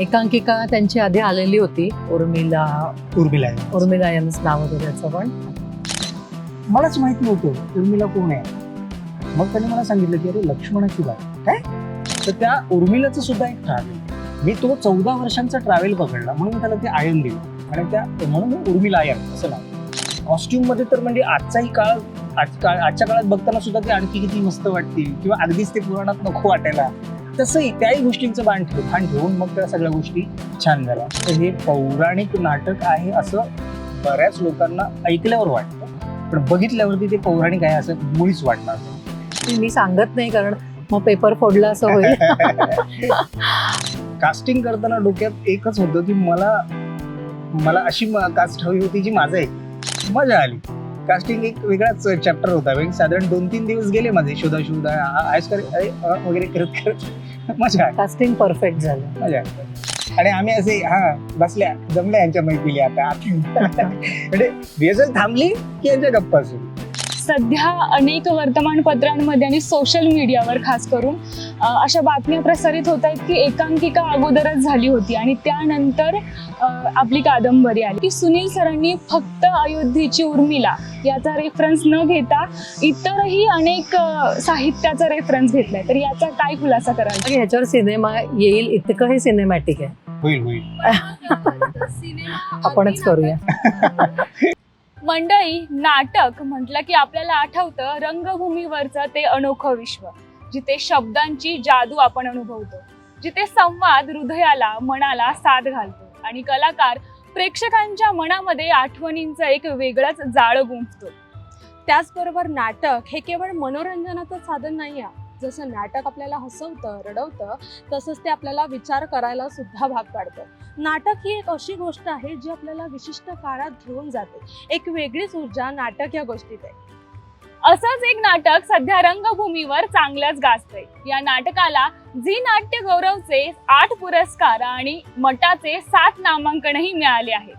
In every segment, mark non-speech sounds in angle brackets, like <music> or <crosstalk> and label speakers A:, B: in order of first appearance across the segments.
A: एकांकिका त्यांची आधी आलेली होती उर्मिला
B: उर्मिला.
A: उर्मिला यांचं नाव होतं त्याचं पण.
B: मलाच माहीत नव्हतं उर्मिला कोण आहे. मग त्याने मला सांगितलं की अरे लक्ष्मणाची बाई. काय? तर त्या उर्मिलाचं सुद्धा एक ट्रॅव्हल मी तो चौदा वर्षांचा ट्रॅव्हल पकडला म्हणून त्याला ते आयन दिलं. आणि त्या म्हणून मी उर्मिला आयन असं नाव. कॉस्ट्युममध्ये तर म्हणजे आजचाही काळ आज काळ आजच्या काळात बघताना सुद्धा ते आणखी किती मस्त वाटते किंवा अगदीच ते पुराणात नको वाटायला. तसंही त्याही गोष्टींचं बाण ठेव भान ठेवून मग त्या सगळ्या गोष्टी छान झाल्या. तर हे पौराणिक नाटक आहे असं बऱ्याच लोकांना ऐकल्यावर वाटतं. पण बघितल्यावरती ते पौराणिक आहे असं मुळीच वाटणार नाही.
A: मी सांगत नाही कारण मग पेपर फोडला असं होईल. <laughs>
B: कास्टिंग करताना डोक्यात एकच होतं की मला मला अशी कास्ट हवी होती जी माझं आहे. मजा आली. कास्टिंग एक वेगळाच चॅप्टर होता. म्हणजे साधारण दोन तीन दिवस गेले माझे शोधा आयस कर वगैरे करत करत. <laughs> मजा
A: कास्टिंग परफेक्ट झालं.
B: मजा आणि आम्ही असे हा बसल्या जमल्या यांच्या मैफिली आता. <laughs> <laughs> म्हणजे रिहर्सल थांबली की यांच्या गप्पा सुरू?
C: सध्या अनेक वर्तमानपत्रांमध्ये आणि सोशल मीडियावर खास करून अशा बातम्या प्रसारित होत आहेत की एकांकिका अगोदरच झाली होती आणि त्यानंतर आपली कादंबरी आली. की सुनील सरांनी फक्त अयोध्येची उर्मिला याचा रेफरन्स न घेता इतरही अनेक साहित्याचा रेफरन्स घेतलाय. तर याचा काय खुलासा कराल?
A: आणि ह्याच्यावर सिनेमा येईल इतकं हे सिनेमॅटिक आहे.
B: होईल होईल. <laughs>
A: आपणच करूया. <laughs>
C: मंडळी नाटक म्हटलं की आपल्याला आठवतं रंगभूमीवरचं ते अनोखं विश्व जिथे शब्दांची जादू आपण अनुभवतो जिथे संवाद हृदयाला मनाला साथ घालतो आणि कलाकार प्रेक्षकांच्या मनामध्ये आठवणींचं एक वेगळंच जाळं गुंफतो.
D: त्याचबरोबर नाटक हे केवळ मनोरंजनाचं साधन नाही आहे जसं नाटक आपल्याला हसवतं रडवतं तसंच ते आपल्याला विचार करायला सुद्धा भाग पाडतं. नाटक ही एक अशी गोष्ट आहे जी आपल्याला विशिष्ट काळात घेऊन जाते. एक वेगळीच ऊर्जा नाटक या गोष्टीत आहे.
C: असंच एक नाटक सध्या रंगभूमीवर चांगलंच गाजतंय. या नाटकाला झी नाट्य गौरवचे आठ पुरस्कार आणि मटाचे सात नामांकनही मिळाले आहेत.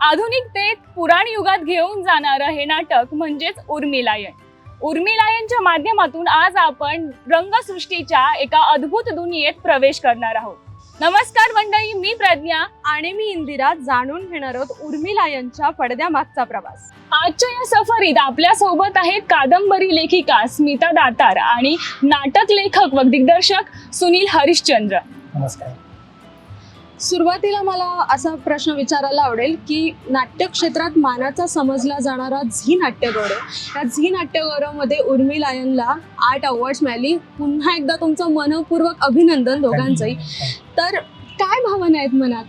C: आधुनिकतेत पुराण युगात घेऊन जाणारं हे नाटक म्हणजेच उर्मिलायन उर्मिलायनच्या माध्यमातून आज आपण रंगसृष्टीच्या एका अद्भुत दुनियेत प्रवेश करणार आहोत. नमस्कार मंडळी मी प्रज्ञा
D: आणि मी इंदिरा जाणून घेणार आहोत उर्मिला यांच्या पडद्यामागचा प्रवास.
C: आजच्या या सफरीत आपल्यासोबत आहेत कादंबरी लेखिका स्मिता दातार आणि नाटक लेखक व दिग्दर्शक सुनील हरिश्चंद्र.
B: नमस्कार.
D: सुरुवातीला मला असा प्रश्न विचारायला आवडेल की नाट्य क्षेत्रात मानाचा समजला जाणारा झी नाट्यगौरव या झी नाट्यगौरवमध्ये उर्मिलायनला आठ अवॉर्ड्स मिळाली. पुन्हा एकदा तुमचं मनपूर्वक अभिनंदन दोघांचंही. तर काय भावना आहेत मनात?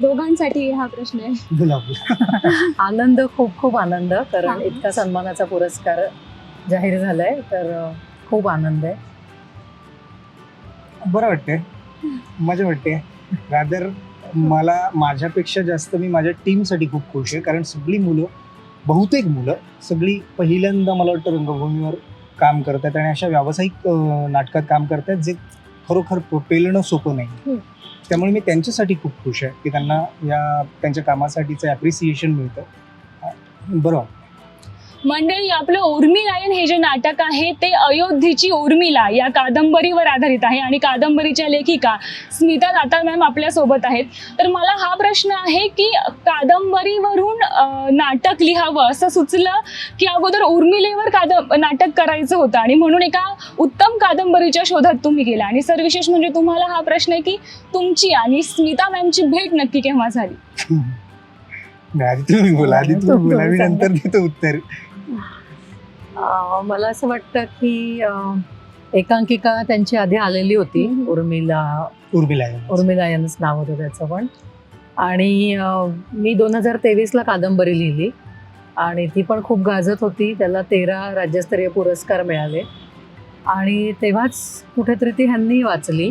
D: दोघांसाठी हा प्रश्न आहे.
B: बोला बोला <laughs>
A: आनंद खूप खूप आनंद. कारण. इतका सन्मानाचा पुरस्कार जाहीर झालाय. तर खूप आनंद आहे.
B: बरं वाटतंय. मजा वाटते रादर मला माझ्यापेक्षा जास्त मी माझ्या टीमसाठी खूप खुश आहे कारण सगळी मुलं बहुतेक मुलं सगळी पहिल्यांदा मला वाटतं रंगभूमीवर काम करतात आणि अशा व्यावसायिक नाटकात काम करतात जे खरोखर पेलणं सोपं नाही
D: हम्म.
B: त्यामुळे मी त्यांच्यासाठी खूप खुश आहे की त्यांना या त्यांच्या कामासाठीचं ॲप्रिसिएशन मिळतं बरं.
C: मंडळी आपलं उर्मिलायन हे जे नाटक आहे ते अयोध्येची उर्मिला या कादंबरीवर आधारित आहे आणि कादंबरीच्या लेखिका स्मिता दातार मॅम आपल्यासोबत आहेत. तर मला हा प्रश्न आहे की कादंबरीवरून नाटक लिहावं असं सुचलं की अगोदर उर्मिलेवर काद नाटक करायचं होतं आणि म्हणून एका उत्तम कादंबरीच्या शोधात तुम्ही गेला. आणि सर विशेष म्हणजे तुम्हाला हा प्रश्न आहे की तुमची आणि स्मिता मॅमची भेट नक्की केव्हा झाली?
B: आधी तुम्ही बोला. आधी तुम्ही बोला. मी नंतर देतो उत्तर.
A: मला असं वाटतं की एकांकिका त्यांची आधी आलेली होती. उर्मिला.
B: उर्मिला.
A: उर्मिला यांचं नाव होतं त्याचं पण. आणि मी दोन हजार तेवीसला कादंबरी लिहिली. आणि ती पण खूप गाजत होती. त्याला तेरा राज्यस्तरीय पुरस्कार मिळाले. आणि तेव्हाच कुठेतरी ती ह्यांनी वाचली.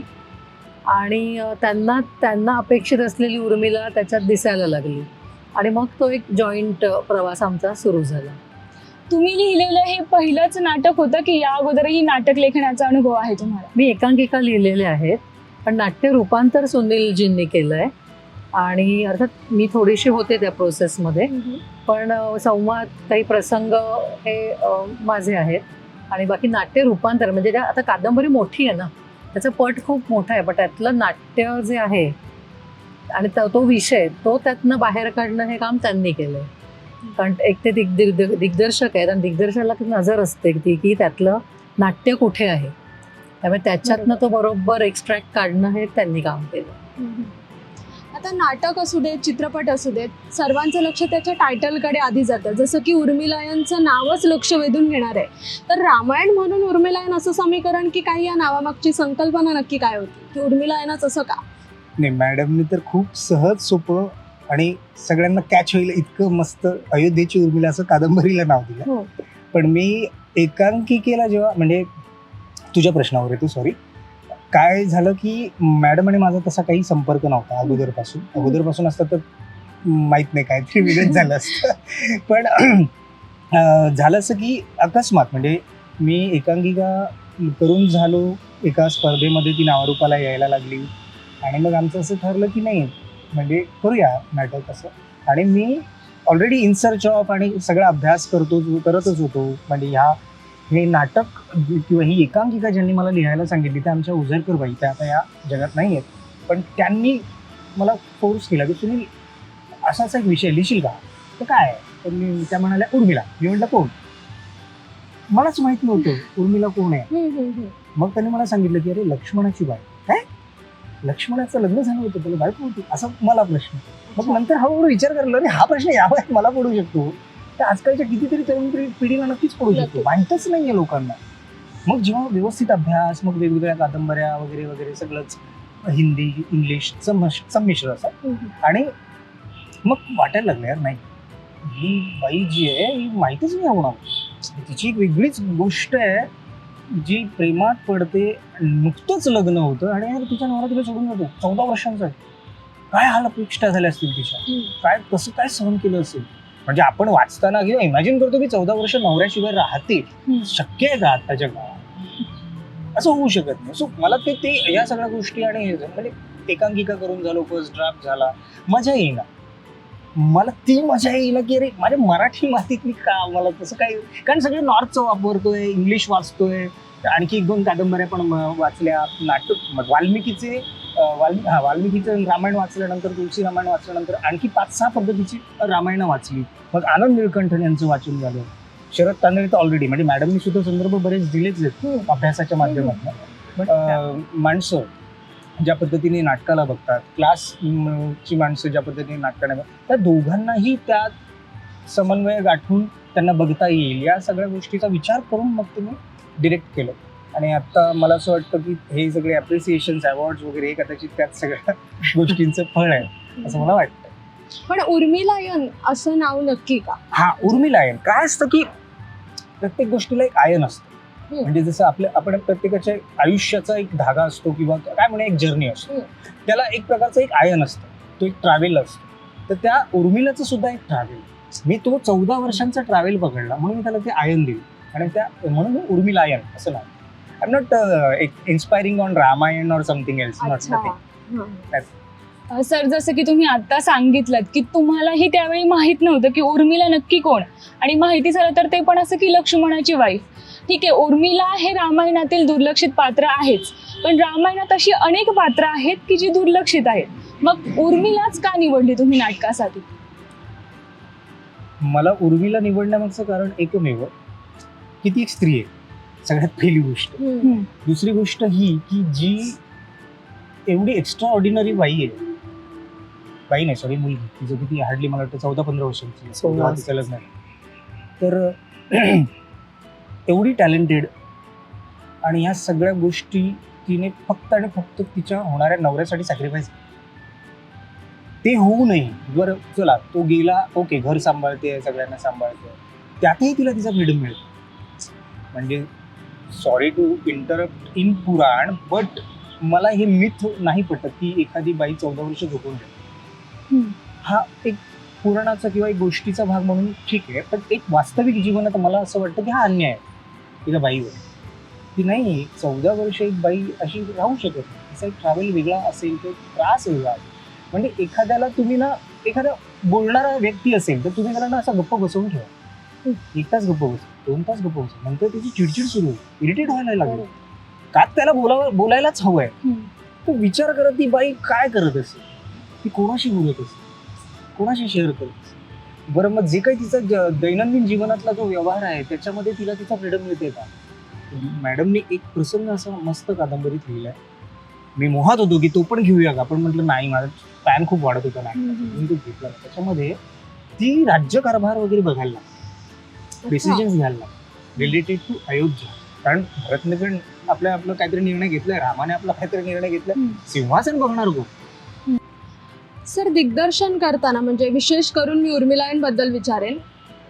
A: आणि त्यांना त्यांना अपेक्षित असलेली उर्मिला त्याच्यात दिसायला लागली. आणि मग तो एक जॉईंट प्रवास आमचा सुरू झाला.
C: तुम्ही लिहिलेलं हे पहिलंच नाटक होतं की या अगोदरही नाटक लेखनाचा अनुभव आहे तुम्हाला?
A: मी एकांकिका लिहिलेल्या आहेत पण नाट्य रूपांतर सुनीलजींनी केलं आहे आणि अर्थात मी थोडीशी होते त्या प्रोसेसमध्ये पण संवाद काही प्रसंग हे माझे आहेत. आणि बाकी नाट्य रूपांतर म्हणजे त्या आता कादंबरी मोठी आहे ना त्याचं पट खूप मोठं आहे पण त्यातलं नाट्य जे आहे आणि तो तो विषय तो त्यातनं बाहेर काढणं हे काम त्यांनी केलंय. कारण एक ते दिग दिग- दिग्दर्शक आहेत आणि दिग्दर्शकाला ती नजर असते ती की त्यातलं नाट्य कुठे आहे. त्यामुळे त्याच्यातनं तो बरोबर एक्स्ट्रॅक्ट काढणं हे त्यांनी काम केलं.
D: आता नाटक असू देत चित्रपट असू देत सर्वांचं लक्ष त्याच्या टायटलकडे आधी जातं. जसं की उर्मिलायनचं नावच लक्ष वेधून घेणार आहे. तर रामायण म्हणून उर्मिलायन असं समीकरण की काही या नावामागची संकल्पना नक्की काय होती? की उर्मिलायनच असं का?
B: नाही मॅडमने तर खूप सहज सोपं आणि सगळ्यांना कॅच होईल इतकं मस्त अयोध्येची उर्मिला असं कादंबरीला नाव दिलं.
D: हो.
B: पण मी एकांकिकेला जेव्हा म्हणजे तुझ्या प्रश्नावर येतो सॉरी काय झालं की मॅडम आणि माझा तसा काही संपर्क नव्हता अगोदरपासून. अगोदरपासून असतं तर माहीत नाही काहीतरी वेगळंच झालं <laughs> असतं. पण झालं असं की अकस्मात म्हणजे मी एकांकिका करून झालो एका स्पर्धेमध्ये ती नावारूपाला यायला लागली. आणि मग आमचं असं ठरलं की नाही म्हणजे करूया नाटक असं आणि मी ऑलरेडी इन सर्च ऑफ आणि सगळा अभ्यास करतो करतच होतो. म्हणजे ह्या हे नाटक किंवा ही एकांकिका ज्यांनी मला लिहायला सांगितली त्या आमच्या उजरकर बाई त्या आता या जगात नाही आहेत पण त्यांनी मला फोर्स केला की तुम्ही असाच एक विषय लिहिशील का? तर काय? तर मी त्या म्हणाल्या उर्मिला. मी म्हटलं कोण? मलाच माहीत नव्हतं उर्मिला कोण आहे? मग त्यांनी मला सांगितलं की अरे लक्ष्मणाची बाई. लक्ष्मणाचं लग्न झालं होतं त्याला बायको होती असा मला प्रश्न. मग नंतर हळूहळू विचार करलो अरे हा प्रश्न या वयात मला पडू शकतो. तर आजकालच्या कितीतरी तरुण पिढी- पिढीला नक्कीच पडू शकतो. माहीतच नाहीये लोकांना. मग जेव्हा व्यवस्थित अभ्यास मग वेगवेगळ्या कादंबऱ्या वगैरे वगैरे सगळंच हिंदी इंग्लिश संमिश्र असं. आणि मग वाटायला लागलं यार नाही ही बाई जी आहे ही माहितीच नाही होणार तिची एक वेगळीच गोष्ट आहे जी प्रेमात पडते नुकतंच लग्न होतं आणि तिच्या नवरा तिला सोडून जातो. चौदा वर्षांचा आहे. काय हाल अपेक्षा झाल्या असतील तिच्या? काय कसं काय सहन केलं असेल? म्हणजे आपण वाचताना किंवा इमॅजिन करतो की चौदा वर्ष नवऱ्याशिवाय राहते. शक्य आहे का आताच्या काळात? असं होऊ शकत नाही. सो मला ते ते या सगळ्या गोष्टी आणि हे म्हणजे एकांकिका करून झालो फर्स्ट ड्राफ्ट झाला. मजा येईना. मला ती मजा येईना की अरे माझ्या मराठी मातीत मी का मला तसं काय कारण सगळे नॉर्थचं वापरतोय इंग्लिश वाचतोय. आणखी एक दोन कादंबऱ्या पण वाचल्या. नाटक मग वाल्मिकीचे अं, वाल्मी हा वाल्मिकीचं रामायण वाचल्यानंतर तुळशी रामायण वाचल्यानंतर आणखी पाच सहा पद्धतीची रामायणं वाचली. मग आनंद निळकंठन यांचं वाचून झालं. शरद तांदळे तर ऑलरेडी म्हणजे मॅडमनी सुद्धा संदर्भ बरेच दिलेच आहेत अभ्यासाच्या माध्यमातून. माणसं ज्या पद्धतीने नाटकाला बघतात क्लास ची माणसं ज्या पद्धतीने नाटकाने बघ- त्या दोघांनाही त्या समन्वय गाठून त्यांना बघता येईल या सगळ्या गोष्टीचा विचार करून मग तुम्ही डिरेक्ट केलं. आणि आता मला असं वाटतं की हे सगळे अप्रिसिएशन अवॉर्ड वगैरे हे कदाचित त्यात सगळ्या <laughs> गोष्टींचं फळ आहे असं मला वाटतं.
D: पण उर्मिलायन असं नाव नक्की का?
B: हा उर्मिला आयन काय असतं की प्रत्येक गोष्टीला एक आयन असतं. म्हणजे जसं आपल्या आपण प्रत्येकाच्या आयुष्याचा एक धागा असतो किंवा काय म्हणे एक जर्नी असतो. त्याला एक प्रकारचं एक आयन असतं. तो एक ट्रॅव्हल असतो. तर त्या उर्मिलाचं सुद्धा एक ट्रॅव्हल मी तो चौदा वर्षांचा ट्रॅव्हल पकडला म्हणून मी त्याला ते आयन दिलं. आणि त्या म्हणून मी उर्मिला आयन असं नाव. I am not inspiring on Ramayan or something else not nothing
C: sir जसं की तुम्ही आता सांगितलं की तुम्हालाही त्यावेळी माहीत नव्हतं की उर्मिला नक्की कोण. आणि माहिती झालं तर ते पण असं की लक्ष्मणाची वाईफ ठीक आहे उर्मिला हे रामायणातील दुर्लक्षित पात्र आहेच. पण रामायणात अशी अनेक पात्र आहेत की जी दुर्लक्षित आहेत. मग उर्मिलाच का निवडली तुम्ही नाटकासाठी?
B: मला उर्मिला निवडण्यामागचं कारण एकमेव की ती एक स्त्री आहे. सगळ्यात पहिली गोष्ट. दुसरी गोष्ट ही की जी एवढी एक्स्ट्रा ऑर्डिनरी बाई आहे. बाई नाही सॉरी मुलगी. तिचं किती हार्डली मला वाटतं चौदा पंधरा वर्षांची तिचं लग्न. तर एवढी टॅलेंटेड आणि ह्या सगळ्या गोष्टी तिने फक्त आणि फक्त तिच्या होणाऱ्या नवऱ्यासाठी सॅक्रिफाईस ते होऊ नये. बरं चला तो गेला ओके घर सांभाळते सगळ्यांना सांभाळते. त्यातही तिला तिचा फ्रीडम मिळतो म्हणजे sorry to interrupt in Puran but मला हे मिथ नाही पटत की एखादी बाई चौदा वर्ष झोपून ठेवते. हा एक पुराणाचा किंवा एक गोष्टीचा भाग म्हणून ठीक आहे पण एक वास्तविक जीवनात मला असं वाटतं की हा अन्याय आहे. तिला बाईवर की नाही चौदा वर्ष एक बाई अशी राहू शकत नाही. तिचा एक ट्रॅव्हल वेगळा असेल तो त्रास वेगळा असेल. म्हणजे एखाद्याला तुम्ही ना एखादा बोलणारा व्यक्ती असेल तर तुम्ही त्याला ना असा गप्प बसवून ठेवा. एक तास गप्प बस दोन तास गप्प बस नंतर त्याची चिडचिड सुरू होईल. इरिटेट व्हायला लागेल. त्यात त्याला बोलावं बोलायलाच हवंय
C: हम्म.
B: तो विचार करत ती बाई काय करत असेल? ती कोणाशी बोलत असेल? कोणाशी शेअर करत असेल? बरं मग जे काही तिचा ज- दैनंदिन जीवनातला जो व्यवहार आहे त्याच्यामध्ये तिला तिचा फ्रीडम मिळते का? मॅडमनी एक प्रसंग असा मस्त कादंबरीत लिहिलाय. मी मोहात होतो की तो पण घेऊया का? पण म्हटलं नाही माझा पॅन खूप वाढत होता नाही तो घेतला. त्याच्यामध्ये ती राज्यकारभार वगैरे बघायला लागते डिसिजन्स घ्यायला रिलेटेड टू अयोध्या कारण भरतने पण आपल्या आपलं काहीतरी निर्णय घेतलाय रामाने आपला काहीतरी निर्णय घेतलाय.
C: हम्म.
B: सिंहासन बघणार कोण?
D: सर दिग्दर्शन करताना म्हणजे विशेष करून मी उर्मिलायनबद्दल विचारेन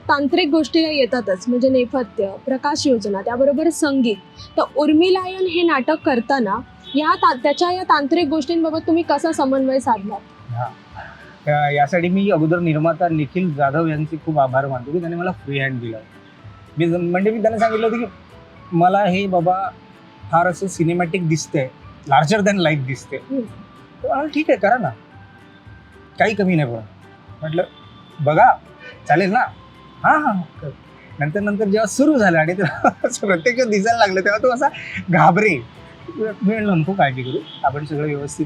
D: तांत्रिक गोष्टी या येतातच म्हणजे नेपथ्य प्रकाश योजना त्याबरोबर संगीत. तर उर्मिलायन हे नाटक करताना या ता- त्याच्या या तांत्रिक गोष्टींबाबत तुम्ही कसा समन्वय साधला
B: यासाठी मी अगोदर निर्माता निखिल जाधव यांचे खूप आभार मानतो की त्याने मला फ्री हँड दिला. मी म्हणजे मी त्यांना सांगितलं होतं की मला हे बाबा फार असं सिनेमॅटिक दिसतंय लार्जर दॅन लाईफ दिसते ठीक आहे करा ना. काही कमी नाही पण म्हटलं बघा चालेल ना? हां हां कर. नंतर नंतर जेव्हा सुरू झालं आणि तेव्हा <laughs> प्रत्यक्ष दिसायला लागलं तेव्हा तो असा घाबरे. मी म्हणलं नको काळजी करू. आपण सगळं व्यवस्थित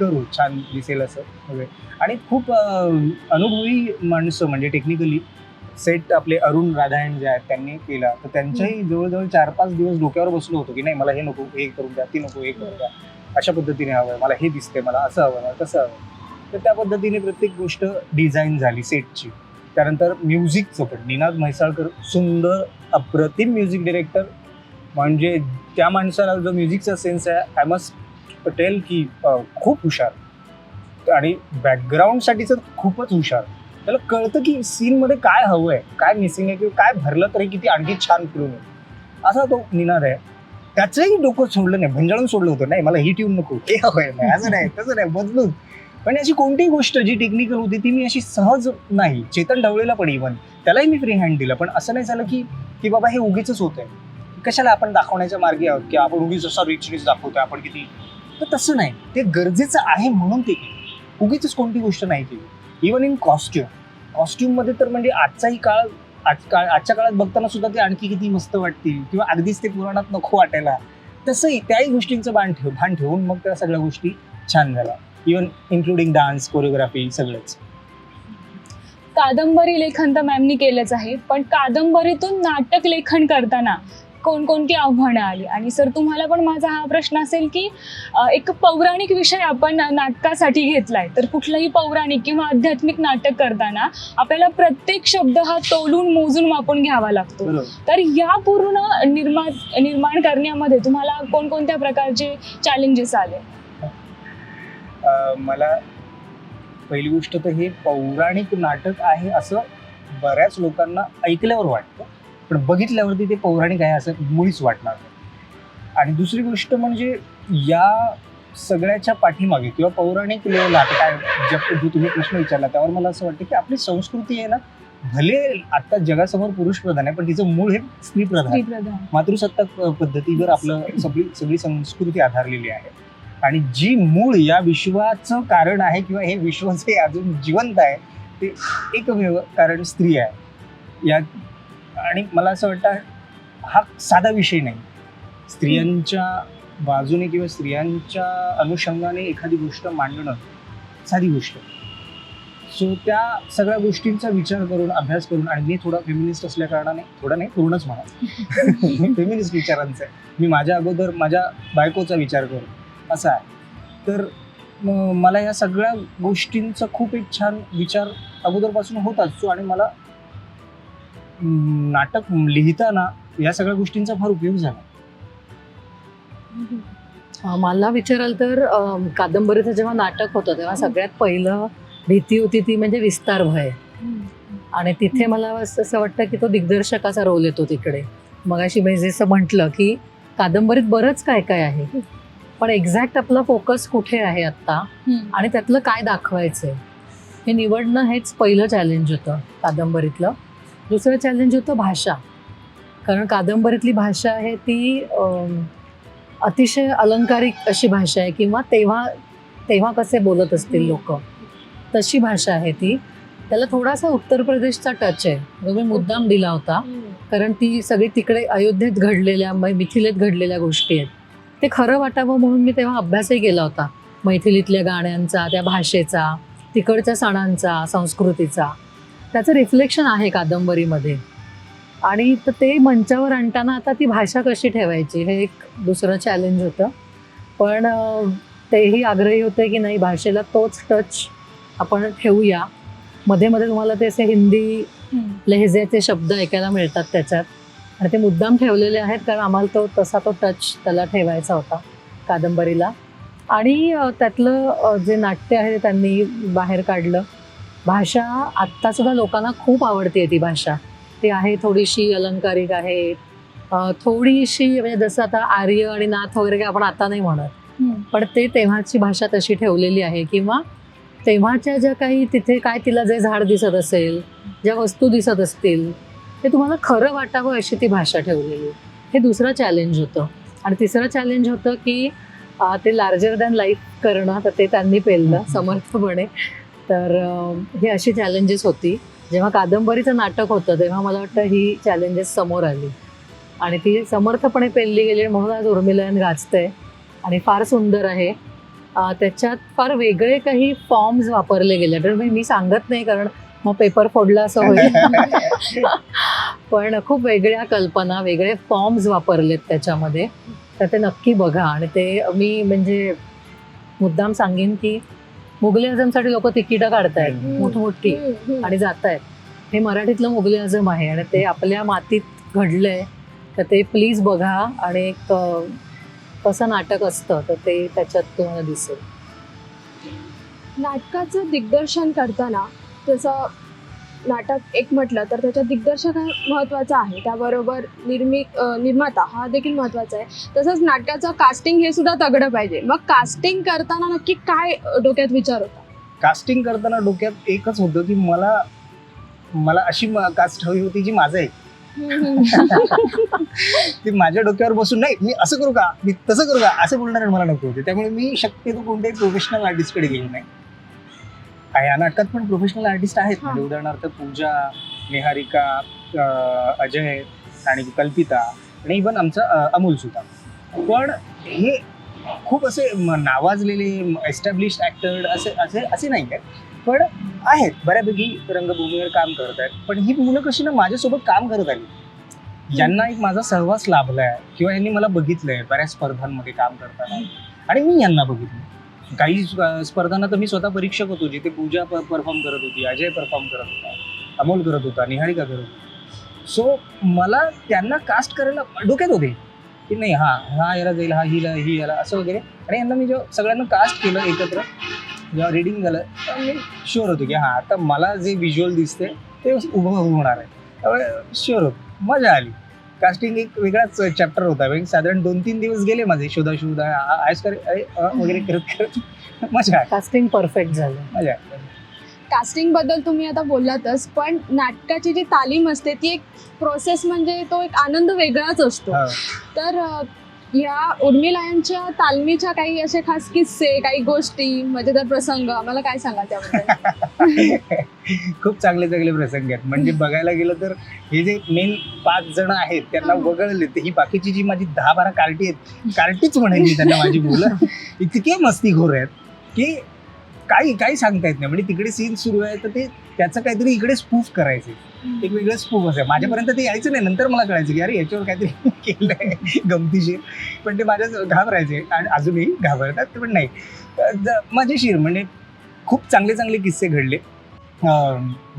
B: करू. छान दिसेल असं. वगैरे. आणि खूप अनुभवी माणसं म्हणजे टेक्निकली सेट आपले अरुण राधायण जे आहेत त्यांनी केला. तर त्यांच्याही जवळजवळ चार पाच दिवस डोक्यावर बसलो होतो की नाही मला हे नको हे करून द्या ती नको हे करून द्या. अशा पद्धतीने हवंय. मला हे दिसतंय मला असं हवं तसं हवं तर त्या पद्धतीने प्रत्येक गोष्ट डिझाईन झाली सेटची त्यानंतर म्युझिकचं पण. निनाद म्हैसाळकर सुंदर अप्रतिम म्युझिक डिरेक्टर म्हणजे त्या माणसाला जो म्युझिकचा सेन्स आहे आय मस्ट पटेल की खूप हुशार. आणि बॅकग्राऊंडसाठीच खूपच हुशार. त्याला कळतं की सीनमध्ये काय हवं आहे काय मिसिंग आहे किंवा काय भरलं तरी किती आणखी छान फिरून असा तो निनाद आहे. त्याचंही डोकं सोडलं नाही भंजाळून सोडलं होतं. नाही मला ही ट्यून नको. हे आहे नाही असं नाही तसं नाही बदलून. पण अशी कोणतीही गोष्ट जी टेक्निकल होती ती मी अशी सहज नाही. चेतन ढवळेला पण इव्हन त्यालाही मी फ्री हँड दिला. पण असं नाही झालं की की बाबा हे उगीच होत आहे कशाला आपण दाखवण्याच्या मार्गे आहोत की आपण उगीच असा रिचनेस दाखवतोय आपण किती? तर तसं नाही. ते गरजेचं आहे म्हणून ते केलं. उगीच कोणती गोष्ट नाही केली. इवन इन कॉस्ट्युम कॉस्ट्युममध्ये तर म्हणजे आजचाही काळ आज काळ आजच्या काळात बघताना सुद्धा ते आणखी किती मस्त वाटतील किंवा अगदीच ते पुराणात नको वाटायला. तसंही त्याही गोष्टींचं भान ठेव भान ठेवून मग त्या सगळ्या गोष्टी छान झाल्या. इवन इन्क्लुडिंग डान्स कोरिओग्राफी सगळंच.
C: कादंबरी लेखन तर मॅमनी केलंच आहे. पण कादंबरीतून नाटक लेखन करताना कोणकोणती आव्हानं आली? आणि सर तुम्हाला पण माझा हा प्रश्न असेल की एक पौराणिक विषय आपण नाटकासाठी घेतलाय. तर कुठलंही पौराणिक किंवा आध्यात्मिक नाटक करताना आपल्याला प्रत्येक शब्द हा तोलून मोजून मापून घ्यावा लागतो. तर या पूर्ण निर्माण निर्माण करण्यामध्ये तुम्हाला कोणकोणत्या प्रकारचे चॅलेंजेस आले?
B: मला पहिली गोष्ट तर हे पौराणिक नाटक आहे असं बऱ्याच लोकांना ऐकल्यावर वाटतं. पण बघितल्यावरती ते पौराणिक आहे असं मुळीच वाटणार नाही. आणि दुसरी गोष्ट म्हणजे या सगळ्याच्या पाठीमागे किंवा पौराणिक नाटक आहे ज्या- जो तुम्ही प्रश्न विचारला त्यावर मला असं वाटतं की आपली संस्कृती आहे ना भले आता जगासमोर पुरुष प्रधान आहे पण तिचं मूळ हे स्त्री प्रधान मातृसत्ताक पद्धतीवर आपलं सगळी सगळी संस्कृती आधारलेली आहे. आणि जी मूळ या विश्वाचं कारण आहे किंवा हे विश्व जे अजून जिवंत आहे ते एकमेव कारण स्त्री आहे. या आणि मला असं वाटतं हा साधा विषय नाही. स्त्रियांच्या बाजूने किंवा स्त्रियांच्या अनुषंगाने एखादी गोष्ट मांडणं साधी गोष्ट सो त्या सगळ्या गोष्टींचा विचार करून अभ्यास करून आणि मी थोडा फेमिनिस्ट असल्या कारणाने थोडा नाही पूर्णच म्हणा. <laughs> फेमिनिस्ट विचारांचा आहे. मी माझ्या अगोदर माझ्या बायकोचा विचार करून असा आहे. तर मला या सगळ्या गोष्टींचा खूप एक छान विचार अगोदरपासून होत असतो आणि मला नाटक लिहिताना या सगळ्या गोष्टींचा फार उपयोग झाला.
A: मला विचाराल तर कादंबरीचं जेव्हा नाटक होतं तेव्हा सगळ्यात पहिलं भीती होती ती म्हणजे विस्तार भय. आणि तिथे मला असं असं वाटतं की तो दिग्दर्शकाचा रोल येतो तिकडे. मग अशी म्हटलं की कादंबरीत बरंच काय काय आहे. पण एक्झॅक्ट आपला फोकस कुठे आहे आत्ता. आणि त्यातलं काय दाखवायचंय? हे निवडणं हेच पहिलं चॅलेंज होतं कादंबरीतलं. दुसरं चॅलेंज होतं भाषा. कारण कादंबरीतली भाषा आहे ती अतिशय अलंकारिक अशी भाषा आहे किंवा तेव्हा तेव्हा कसे बोलत असतील लोक तशी भाषा आहे ती. त्याला थोडासा उत्तर प्रदेशचा टच आहे. जो मी मुद्दाम दिला होता. कारण ती सगळी तिकडे अयोध्येत घडलेल्या मिथिलेत घडलेल्या गोष्टी आहेत. ते खरं वाटावं म्हणून मी तेव्हा अभ्यासही केला होता. मैथिलीतल्या गाण्यांचा त्या भाषेचा तिकडच्या सणांचा संस्कृतीचा. त्याचं रिफ्लेक्शन आहे कादंबरीमध्ये. आणि तर ते मंचावर आणताना आता ती भाषा कशी ठेवायची हे एक दुसरं चॅलेंज होतं. पण तेही आग्रही होते की नाही भाषेला तोच टच आपण ठेवूया. मध्ये मध्ये तुम्हाला ते असे हिंदी लहेजेचे शब्द ऐकायला मिळतात त्याच्यात. आणि ते मुद्दाम ठेवलेले आहेत कारण आम्हाला तो तसा तो टच त्याला ठेवायचा होता कादंबरीला. आणि त्यातलं जे नाट्य आहे ते त्यांनी बाहेर काढलं. भाषा आत्तासुद्धा लोकांना खूप आवडते ती भाषा. ती आहे थोडीशी अलंकारिक आहे. थोडीशी म्हणजे जसं आता आर्य आणि नाथ वगैरे काय आपण आता नाही म्हणत. पण ते तेव्हाची भाषा तशी ठेवलेली आहे किंवा तेव्हाच्या ज्या काही तिथे काय तिला जे झाड दिसत असेल ज्या वस्तू दिसत असतील ते तुम्हाला खरं वाटावं अशी ती भाषा ठेवलेली. हे दुसरं चॅलेंज होतं. आणि तिसरं चॅलेंज होतं की ते लार्जर दॅन लाईफ करणं तर ते त्यांनी पेललं समर्थपणे. तर ही अशी चॅलेंजेस होती. जेव्हा कादंबरीचं नाटक होतं तेव्हा मला वाटतं ही चॅलेंजेस समोर आली. आणि ती समर्थपणे पेलली गेली म्हणून आज उर्मिलयन गाजतंय. आणि फार सुंदर आहे. त्याच्यात फार वेगळे काही फॉर्म्स वापरले गेले. तर मी मी सांगत नाही कारण मग पेपर फोडला असं होईल. <laughs> पण खूप वेगळ्या कल्पना वेगळे फॉर्म्स वापरलेत त्याच्यामध्ये. तर ते नक्की बघा. आणि ते मी म्हणजे मुद्दाम सांगेन की मुघली आझमसाठी लोक तिकीटं काढतायत. मोठमोठी. आणि जात आहेत हे मराठीतलं मुघली आझम आहे आणि ते आपल्या मातीत घडलंय. तर ते प्लीज बघा. आणि एक कसं नाटक असतं तर ते त्याच्यात तुम्हाला दिसेल.
D: नाटकाचं दिग्दर्शन करताना त्याचं नाटक एक म्हटलं तर त्याच्यात दिग्दर्शक हा महत्त्वाचा आहे. त्याबरोबर निर्मी निर्माता हा देखील महत्त्वाचा आहे. तसंच नाटकाचं कास्टिंग हे सुद्धा तगडं पाहिजे. मग कास्टिंग करताना नक्की काय डोक्यात विचार होता?
B: कास्टिंग करताना डोक्यात एकच होतं की मला मला अशी कास्ट हवी होती जी माझं आहे. <laughs> ती माझ्या डोक्यावर बसून नाही मी असं करू का? मी तसं करू का? असं बोलणार मला नको. होते त्यामुळे मी शक्यतो कोणत्याही प्रोफेशनल आर्टिस्टकडे गेलो नाही. या नाटकात पण प्रोफेशनल आर्टिस्ट आहेत. म्हणजे उदाहरणार्थ पूजा निहारिका अजय आणि कल्पिता आणि इवन आमचा अमोल सुद्धा. पण हे खूप असे नावाजलेले एस्टॅब्लिश ऍक्टर असे असे असे नाही आहेत पण आहेत. बऱ्यापैकी रंगभूमीवर काम करत आहेत. पण ही मुलं कशी ना माझ्यासोबत काम करत आली यांना एक माझा सहवास लाभलाय किंवा यांनी मला बघितलंय बऱ्याच स्पर्धांमध्ये काम करताना. आणि मी यांना बघितलं काही स्पर्धांना तर मी स्वतः परीक्षक होतो जिथे पूजा परफॉर्म करत होती अजय परफॉर्म करत होता अमोल करत होता निहारिका करत होती. सो मला त्यांना कास्ट करायला डोक्यात होते. की नाही हा हा याला जाईल हा हिला ही याला असं वगैरे. आणि यांना मी जेव्हा सगळ्यांना कास्ट केलं एकत्र जेव्हा रिडिंग झालं मी शुअर होतो की हा आता मला जे व्हिज्युअल दिसते ते उभं होणार आहे. त्यामुळे शुअर होतो. मजा आली. कास्टिंग एक वेगळाच चॅप्टर होता. म्हणजे साधारण दोन तीन दिवस गेले माझे शोधा शोधा आयस कर वगैरे करत करत. मजा
A: कास्टिंग परफेक्ट झालं.
B: मजा आली.
D: कास्टिंगबद्दल तुम्ही आता बोललातच पण नाटकाची जी तालीम असते ती एक प्रोसेस म्हणजे तो एक आनंद वेगळाच असतो.
B: हा.
D: तर या उर्मिलायांच्या तालमीच्या काही असे खास किस्से काही गोष्टी मजेदार प्रसंग आम्हाला काय सांगा त्याबद्दल? <laughs>
B: खूप चांगले चांगले प्रसंग आहेत. म्हणजे बघायला गेलं तर हे जे मेन पाच जण आहेत त्यांना वगळले तर ही बाकीची जी माझी दहा बारा कार्टी आहेत कार्टीच म्हणेन मी त्यांना माझी मुलं <laughs> इतके मस्तीखोर आहेत की काही काही सांगता येत नाही. म्हणजे तिकडे सीन सुरू आहे तर ते त्याचं काहीतरी इकडे स्पूफ करायचे. एक वेगळं स्पूफ असेल माझ्यापर्यंत ते यायचं नाही. नंतर मला कळायचं की अरे याच्यावर काहीतरी <laughs> केलंय गमतीशीर. पण ते माझ्या घाबरायचे. आणि अजूनही घाबरतात ते पण नाही. ज- मजेशीर म्हणजे खूप चांगले चांगले किस्से घडले.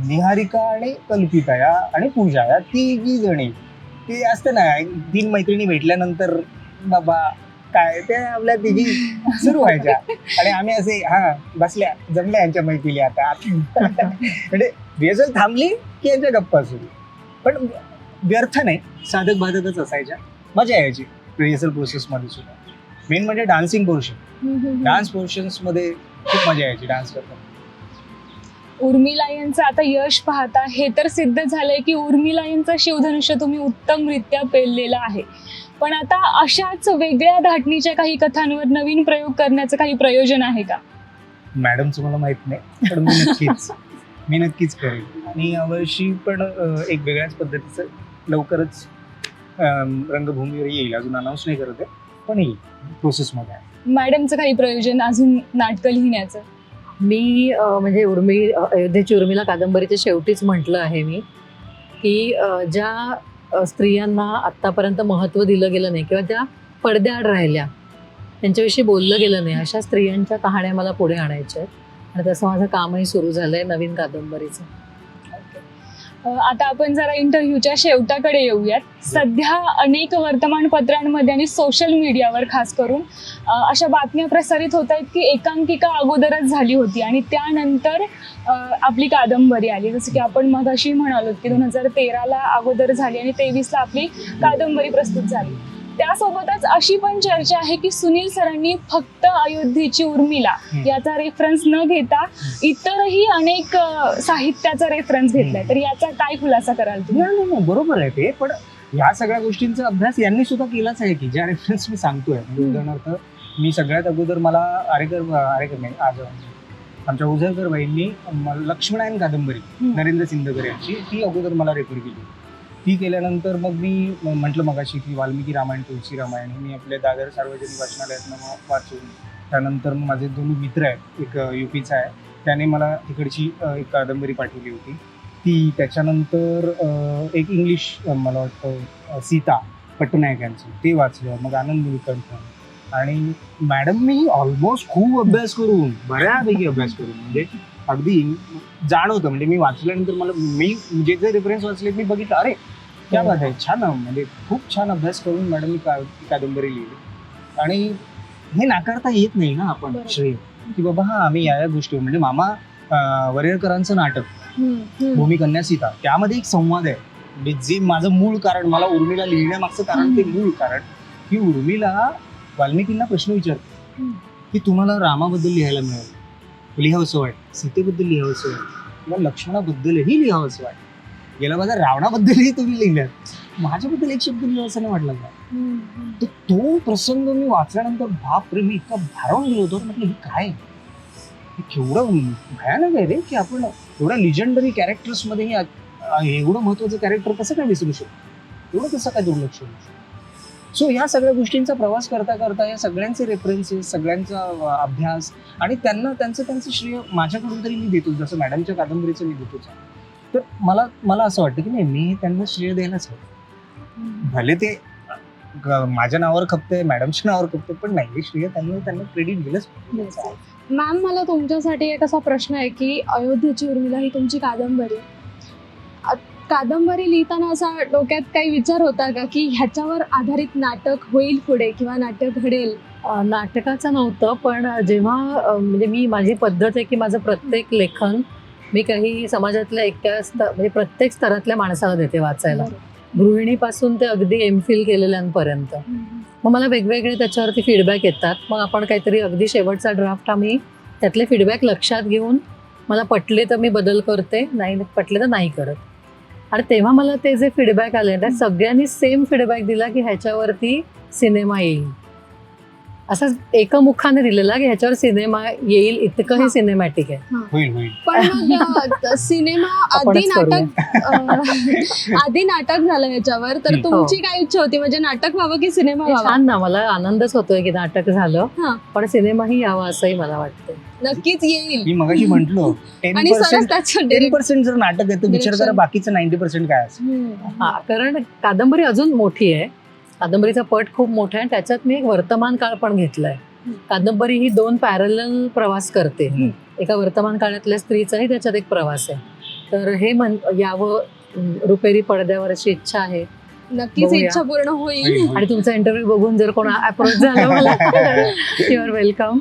B: निहारिका आणि कल्पिता या आणि पूजा या तिघी जणी ते असतं ना तीन मैत्रिणी भेटल्यानंतर बाबा काय ते आपल्या तिघी सुरू व्हायच्या. आणि आम्ही असे हा बसल्या जमल्या यांच्या मैत्रीली आता. म्हणजे रिहर्सल थांबली की यांच्या गप्पा सुरू. पण व्यर्थ नाही. साधक बाधकच असायच्या. मजा यायची रिहर्सल प्रोसेसमध्ये सुद्धा. मेन म्हणजे डान्सिंग पोर्शन डान्स पोर्शन्समध्ये खूप मजा यायची डान्स करताना.
C: उर्मिला यांचं आता यश पाहता हे तर सिद्ध झालंय की उर्मिला यांचं शिवधनुष्य तुम्ही उत्तमरित्या पेललेलं आहे. पण आता अशाच वेगळ्या धाटणीच्या काही कथांवर नवीन प्रयोग करण्याचं काही प्रयोजन आहे का?
B: मॅडमचं मला माहीत नाही पण मी नक्कीच मी नक्कीच करेन. आणि यावर्षी पण एक वेगळ्याच पद्धतीचं लवकरच रंगभूमीवर येईल अजून अनाऊन्स नाही करत आहे पण येईल प्रोसेसमध्ये आहे.
C: मॅडमचं काही प्रयोजन अजून नाटकं लिहिण्याचं?
A: मी अ, म्हणजे उर्मी अयोध्येची उर्मिला कादंबरीच्या शेवटीच म्हटलं आहे मी की अ, ज्या स्त्रियांना आत्तापर्यंत महत्त्व दिलं गेलं नाही किंवा त्या पडद्याआड राहिल्या. त्यांच्याविषयी बोललं गेलं नाही. अशा स्त्रियांच्या कहाण्या मला पुढे आणायच्या आहेत. आणि तसं माझं कामही सुरू झालं आहे नवीन कादंबरीचं.
C: आता आपण जरा इंटरव्ह्यूच्या शेवटाकडे येऊयात. सध्या अनेक वर्तमानपत्रांमध्ये आणि सोशल मीडियावर खास करून अशा बातम्या प्रसारित होत आहेत की एकांकिका अगोदरच झाली होती आणि त्यानंतर आपली कादंबरी आली. जसं की आपण मगाशी म्हणालो की दोन हजार तेराला अगोदर झाली आणि तेवीसला आपली कादंबरी प्रस्तुत झाली. त्यासोबतच अशी पण चर्चा आहे की सुनील सरांनी फक्त अयोध्येची उर्मिला. याचा रेफरन्स न घेता इतरही अनेक साहित्याचा रेफरन्स घेतलाय. तर याचा काय खुलासा कराल तुम्ही?
B: बरोबर आहे ते. पण ह्या सगळ्या गोष्टींचा अभ्यास यांनी सुद्धा केलाच आहे की ज्या रेफरन्स मी सांगतोय. म्हणजे. उदाहरणार्थ मी सगळ्यात अगोदर मला आरेकर आरेकर नाही आज आमच्या उजळकर बाईंनी लक्ष्मणायन कादंबरी. नरेंद्र सिंदकर यांची ती अगोदर मला रेफर केली. ती केल्यानंतर मग मी म्हटलं मगाशी की वाल्मिकी रामायण तुळशी रामायण हे मी आपल्या दादर सार्वजनिक वाचनालयातनं मग वाचून त्यानंतर मग माझे दोन मित्र आहेत एक युपीचा आहे. त्याने मला तिकडची एक कादंबरी पाठवली होती. ती त्याच्यानंतर एक इंग्लिश मला वाटतं सीता पटनायक यांचं ते वाचलं. मग आनंद विकंठ आणि मॅडम मी ऑलमोस्ट खूप अभ्यास करून बऱ्यापैकी अभ्यास करून म्हणजे अगदी जाणवतं. म्हणजे मी वाचल्यानंतर मला मी म्हणजे जे जे रेफरन्स वाचले मी बघितलं. अरे क्या बात आहे छान. म्हणजे खूप छान अभ्यास करून मॅडम मी का ती कादंबरी लिहिली. आणि हे नाकारता येत नाही ना आपण. श्रेय की बाबा हा आम्ही या या गोष्टी म्हणजे मामा वरेरकरांचं नाटक भूमी कन्या सीता त्यामध्ये एक संवाद आहे. म्हणजे जे माझं मूळ कारण मला उर्मिला लिहिण्यामागचं कारण ते मूळ कारण की उर्मिला वाल्मिकींना प्रश्न विचारते. की तुम्हाला रामाबद्दल लिहायला मिळेल? लिहावंसं वाट सीतेबद्दल लिहावंसं वाट किंवा लक्ष्मणाबद्दलही लिहावंसं वाट गेल्या माझ्या रावणाबद्दलही तुम्ही लिहिलं माझ्याबद्दल एक शब्द लिहावासा नाही वाटला का? तर तो प्रसंग मी वाचल्यानंतर बापरे मी इतका भारावून गेलो होतो. म्हटलं हे काय? हे केवढं भयानक आहे रे की आपण एवढ्या लिजंडरी कॅरेक्टर्समध्ये हे एवढं महत्वाचं कॅरेक्टर कसं काय विसरू शकतो? एवढं कसं काय दुर्लक्ष होऊ शकतं? सो ह्या सगळ्या गोष्टींचा प्रवास करता करता या सगळ्यांचे रेफरन्सेस सगळ्यांचा अभ्यास आणि त्यांना त्यांचं त्यांचं श्रेय माझ्याकडून तरी मी देतो जसं मॅडमच्या कादंबरीचं मी देतोच. आहे. तर मला मला असं वाटतं की नाही मी त्यांना श्रेय द्यायलाच हवं भले ते ग- माझ्या नावावर खपते मॅडमच्या नावावर खपते पण नाही हे श्रेय त्यांना त्यांना क्रेडिट दिलंच पाहिजे.
D: मॅम मला तुमच्यासाठी एक असा प्रश्न आहे की अयोध्येची उर्मिला ही तुमची कादंबरी. अ, कादंबरी लिहिताना असा डोक्यात काही विचार होता का की ह्याच्यावर आधारित नाटक होईल पुढे किंवा नाटक घडेल
A: अ, नाटकाचं नव्हतं पण जेव्हा अ, म्हणजे मी माझी पद्धत आहे की माझं प्रत्येक लेखन मी काही समाजातल्या एकट्या म्हणजे प्रत्येक स्तरातल्या माणसाला देते वाचायला. गृहिणीपासून ते अगदी एम फिल केलेल्यांपर्यंत. मग मला वेगवेगळे त्याच्यावरती फीडबॅक येतात. मग आपण काहीतरी अगदी शेवटचा ड्राफ्ट आम्ही त्यातले फीडबॅक लक्षात घेऊन मला पटले तर मी बदल करते नाही पटले तर नाही करत. आणि तेव्हा मला ते जे फीडबॅक आले त्या सगळ्यांनी सेम फीडबॅक दिला की ह्याच्यावरती सिनेमा येईल. असं एकमुखाने दिलेला की ह्याच्यावर सिनेमा येईल इतकं हे
D: हा.
A: सिनेमॅटिक आहे
B: होईल होईल
D: पण मग सिनेमा आधी
A: आपणच करूया.
D: नाटक अ, आधी नाटक झालं ह्याच्यावर तर. तुमची काय इच्छा होती म्हणजे नाटक व्हावं की सिनेमा
A: हे
D: व्हावा
A: छान ना मला आनंदच होतोय की नाटक झालं
D: हा.
A: पण सिनेमाही यावा असंही मला वाटतं
D: नक्कीच येईल
B: मी मगाशी म्हंटल टेन <laughs>
D: आणि
B: पर्सेंट
D: सरच त्याचं
B: टेन
D: direct-
B: पर्सेंट जर नाटक आहे तर विचार करा
D: Direction.
B: बाकीचं नाईन्टी पर्सेंट काय असेल
D: हम्म.
A: हा कारण कादंबरी अजून मोठी आहे कादंबरीचा पट खूप मोठा आहे आणि त्याच्यात मी एक वर्तमान काळ पण घेतलाय कादंबरी ही दोन पॅरल प्रवास करते. एका वर्तमान काळातल्या स्त्रीचाही त्याच्यात एक प्रवास आहे तर हे म्हण यावं रुपेरी पडद्यावर अशी इच्छा आहे
D: नक्कीच. इच्छा पूर्ण होईल.
A: आणि तुमचा इंटरव्ह्यू बघून जर कोण अप्रोच झाला मला युअर वेलकम.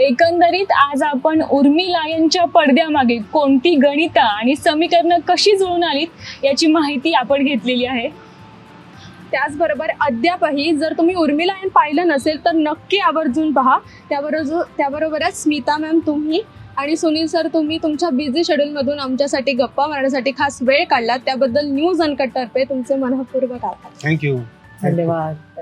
C: एकंदरीत आज आपण उर्मिला यांच्या पडद्यामागे कोणती गणितं आणि समीकरणं कशी जुळून आलीत याची माहिती आपण घेतलेली आहे
D: त्याचबरोबर अद्यापही जर तुम्ही उर्मिलायन पाहिलं नसेल तर नक्की आवर्जून पहा. त्याबरोबर त्याबरोबरच स्मिता मॅम तुम्ही आणि सुनील सर तुम्ही तुमच्या बिझी शेड्यूलमधून आमच्यासाठी गप्पा मारण्यासाठी खास वेळ काढलात. त्याबद्दल न्यूज अनकट तर्फे तुमचे मनपूर्वक आभार.
B: थँक्यू
A: धन्यवाद.